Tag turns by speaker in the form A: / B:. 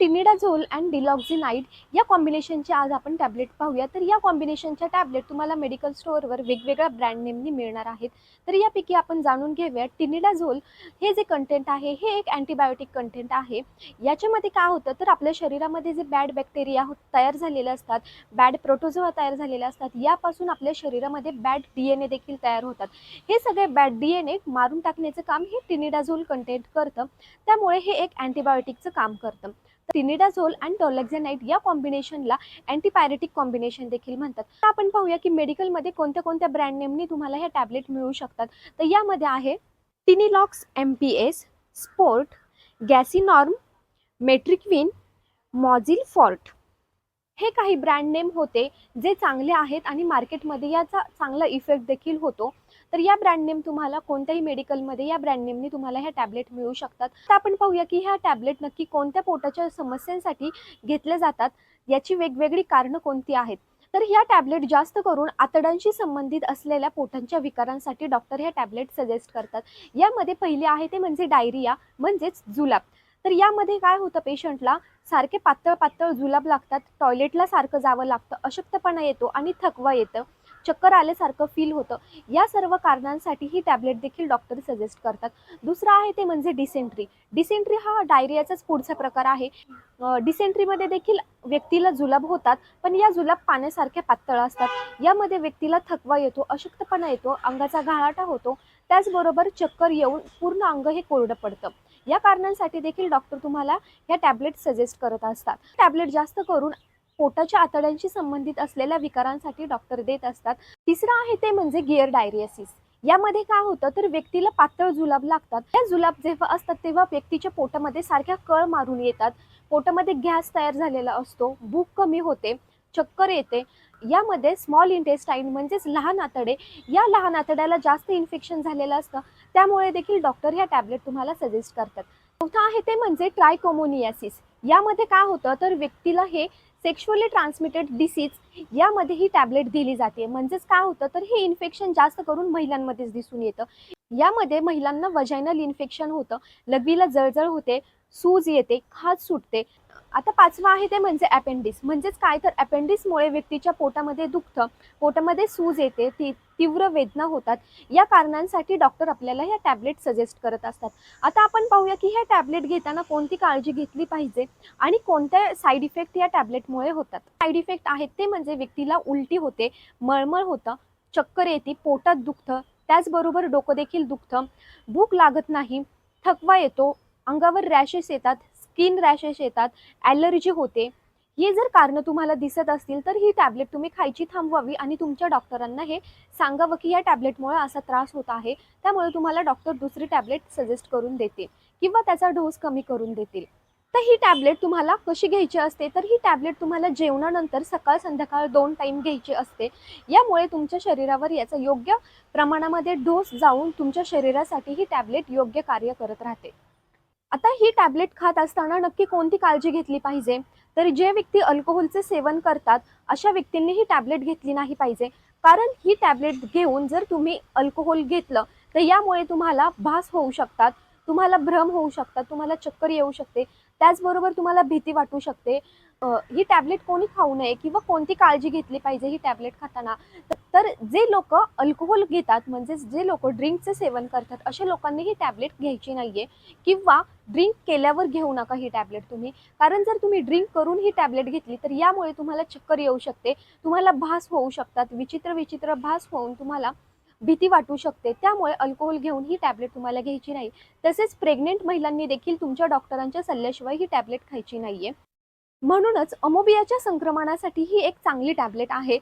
A: टिनिडाझोल and डिलॉक्झिनाईड या कॉम्बिनेशनचे आज आपण टॅबलेट पाहूया. तर या कॉम्बिनेशनच्या टॅबलेट तुम्हाला मेडिकल स्टोअरवर वेगवेगळ्या ब्रँड नेमनी मिळणार आहेत. तर यापैकी आपण जाणून घेऊया टिनिडाझोल हे जे कंटेंट आहे हे एक अँटीबायोटिक कंटेंट आहे. याच्यामध्ये काय होतं तर आपल्या शरीरामध्ये जे बॅड बॅक्टेरिया हो- तयार झालेले असतात बॅड प्रोटोझोआ तयार झालेले असतात यापासून आपल्या शरीरामध्ये बॅड डी एन ए देखील तयार होतात. हे सगळे बॅड डी एन ए मारून टाकण्याचं काम हे टिनिडाझोल कंटेंट करतं. त्यामुळे हे एक अँटीबायोटिकचं काम करतं. सिनिडाझोल अँड टॉलेक्झेनाईट या कॉम्बिनेशनला अँटीपायरेटिक कॉम्बिनेशन देखील म्हणतात. आपण पाहूया की मेडिकलमध्ये कोणत्या कोणत्या ब्रँड नेमनी तुम्हाला ह्या टॅबलेट मिळू शकतात. तर यामध्ये आहे टिनिलॉक्स एम पी एस स्पोर्ट गॅसिनॉर्म मेट्रिक्विन मॉझिल फॉर्ट हे काही ब्रँड नेम होते जे चांगले आहेत आणि मार्केटमध्ये याचा चांगला इफेक्ट देखील होतो. तर या ब्रँड नेम तुम्हाला कोणत्याही मेडिकलमध्ये या ब्रँड नेमनी तुम्हाला ह्या टॅबलेट मिळू शकतात. तर आपण पाहूया की ह्या टॅबलेट नक्की कोणत्या पोटाच्या समस्यांसाठी घेतल्या जातात याची वेगवेगळी कारणं कोणती आहेत? तर ह्या टॅबलेट जास्त करून आतड्यांशी संबंधित असलेल्या पोटांच्या विकारांसाठी डॉक्टर ह्या टॅबलेट सजेस्ट करतात. यामध्ये पहिले आहे ते म्हणजे डायरिया म्हणजेच जुलाब. तर यामध्ये काय होतं पेशंटला सारखे पातळ पातळ जुलाब लागतात टॉयलेटला सारखं जावं लागतं अशक्तपणा येतो आणि थकवा येतं. चक्कर आल्यासारखं फील होतं. या सर्व कारणांसाठी ही टॅबलेट देखील डॉक्टर सजेस्ट करतात. दुसरं आहे ते म्हणजे डिसेंट्री डिसेंट्री हा डायरियाचाच पुढचा प्रकार आहे. डिसेंट्रीमध्ये देखील व्यक्तीला जुलाब होतात पण या जुलाब पाण्यासारख्या पातळ असतात. यामध्ये व्यक्तीला थकवा येतो अशक्तपणा येतो अंगाचा घाळाटा होतो. त्याचबरोबर चक्कर येऊन पूर्ण अंग हे कोरडं पडतं. या कारणांसाठी देखील डॉक्टर तुम्हाला या टॅबलेट सजेस्ट करत असतात. टॅबलेट जास्त करून पोटाच्या आतड्यांशी संबंधित असलेल्या विकारांसाठी डॉक्टर देत असतात. तिसरं आहे ते म्हणजे गिअर डायरियसिस यामध्ये काय होतं? तर व्यक्तीला पातळ जुलाब लागतात. त्या जुलाब जेव्हा असतात तेव्हा व्यक्तीच्या पोटामध्ये सारख्या कळ मारून येतात. पोटामध्ये गॅस तयार झालेला असतो. भूक कमी होते. चक्कर येते. यामध्ये स्मॉल इंटेस्टाईन म्हणजेच लहान आतडे या लहान आतड्याला जास्त इन्फेक्शन झालेलं असतं. त्यामुळे देखील डॉक्टर ह्या टॅबलेट तुम्हाला सजेस्ट करतात. चौथं आहे ते म्हणजे ट्रायकोमोनियासिस यामध्ये काय होतं? तर व्यक्तीला हे सेक्शुअली ट्रान्समिटेड डिसीज यामध्ये ही टॅबलेट दिली जाते. म्हणजेच काय होतं? तर हे इन्फेक्शन जास्त करून महिलांमध्येच दिसून येतं. यामध्ये महिलांना वजायनल इन्फेक्शन होतं. लघवीला जळजळ होते सूज येते खाज सुटते. आता पाचवा आहे ते म्हणजे अपेंडिस म्हणजेच काय? तर अपेंडिसमुळे व्यक्तीच्या पोटामध्ये दुखतं. पोटामध्ये सूज येते ती तीव्र वेदना होतात. या कारणांसाठी डॉक्टर आपल्याला ह्या टॅबलेट सजेस्ट करत असतात. आता आपण पाहूया की ह्या टॅबलेट घेताना कोणती काळजी घेतली पाहिजे आणि कोणत्या साईड इफेक्ट या टॅबलेटमुळे होतात? साईड इफेक्ट आहेत ते म्हणजे व्यक्तीला उलटी होते मळमळ होतं चक्कर येते पोटात दुखतं त्याचबरोबर डोकं देखील दुखतं. भूक लागत नाही थकवा येतो अंगावर रॅशेस येतात स्किन रॅशेस येतात ॲलर्जी होते. हे जर कारणं तुम्हाला दिसत असतील तर ही टॅबलेट तुम्ही खायची थांबवावी आणि तुमच्या डॉक्टरांना हे सांगावं की या टॅबलेटमुळे असा त्रास होत आहे. त्यामुळे तुम्हाला डॉक्टर दुसरी टॅबलेट सजेस्ट करून देतील किंवा त्याचा डोस कमी करून देतील. तर ही टॅबलेट तुम्हाला कशी घ्यायची असते? तर ही टॅबलेट तुम्हाला जेवणानंतर सकाळ संध्याकाळ दोन टाईम घ्यायची असते. यामुळे तुमच्या शरीरावर याचा योग्य प्रमाणामध्ये डोस जाऊन तुमच्या शरीरासाठी ही टॅबलेट योग्य कार्य करत राहते. आता ही टॅबलेट खात असताना नक्की कोणती काळजी घेतली पाहिजे? तर जे व्यक्ती अल्कोहोलचे सेवन करतात अशा व्यक्तींनी ही टॅबलेट घेतली नाही पाहिजे. कारण ही टॅबलेट घेऊन जर तुम्ही अल्कोहोल घेतलं तर यामुळे तुम्हाला भास होऊ शकतात तुम्हाला भ्रम होऊ शकतात तुम्हाला चक्कर येऊ शकते. त्याचबरोबर तुम्हाला भीती वाटू शकते. ही टॅबलेट कोणी खाऊ नये किंवा कोणती काळजी घेतली पाहिजे ही टॅबलेट खाताना. तर- जे लोक अल्कोहोल घेतात म्हणजेच जे लोक ड्रिंकचे सेवन करतात अशा लोकांनी ही टॅबलेट घ्यायची नाहीये. किंवा ड्रिंक केल्यावर घेऊ नका ही टॅबलेट तुम्ही. कारण जर तुम्ही ड्रिंक करून ही टॅबलेट घेतली तर यामुळे तुम्हाला चक्कर येऊ शकते. तुम्हाला भास होऊ शकतात. विचित्र विचित्र भास होऊन तुम्हाला भीती वाटू शकते. त्यामुळे अल्कोहोल घेऊन ही टॅबलेट तुम्हाला घ्यायची नाही. तसेच प्रेग्नेंट महिलांनी देखील तुमच्या डॉक्टरांच्या सल्ल्याशिवाय ही टॅबलेट खायची नाहीये. म्हणूनच अमोबियाच्या संक्रमणासाठी ही एक चांगली टॅबलेट आहे.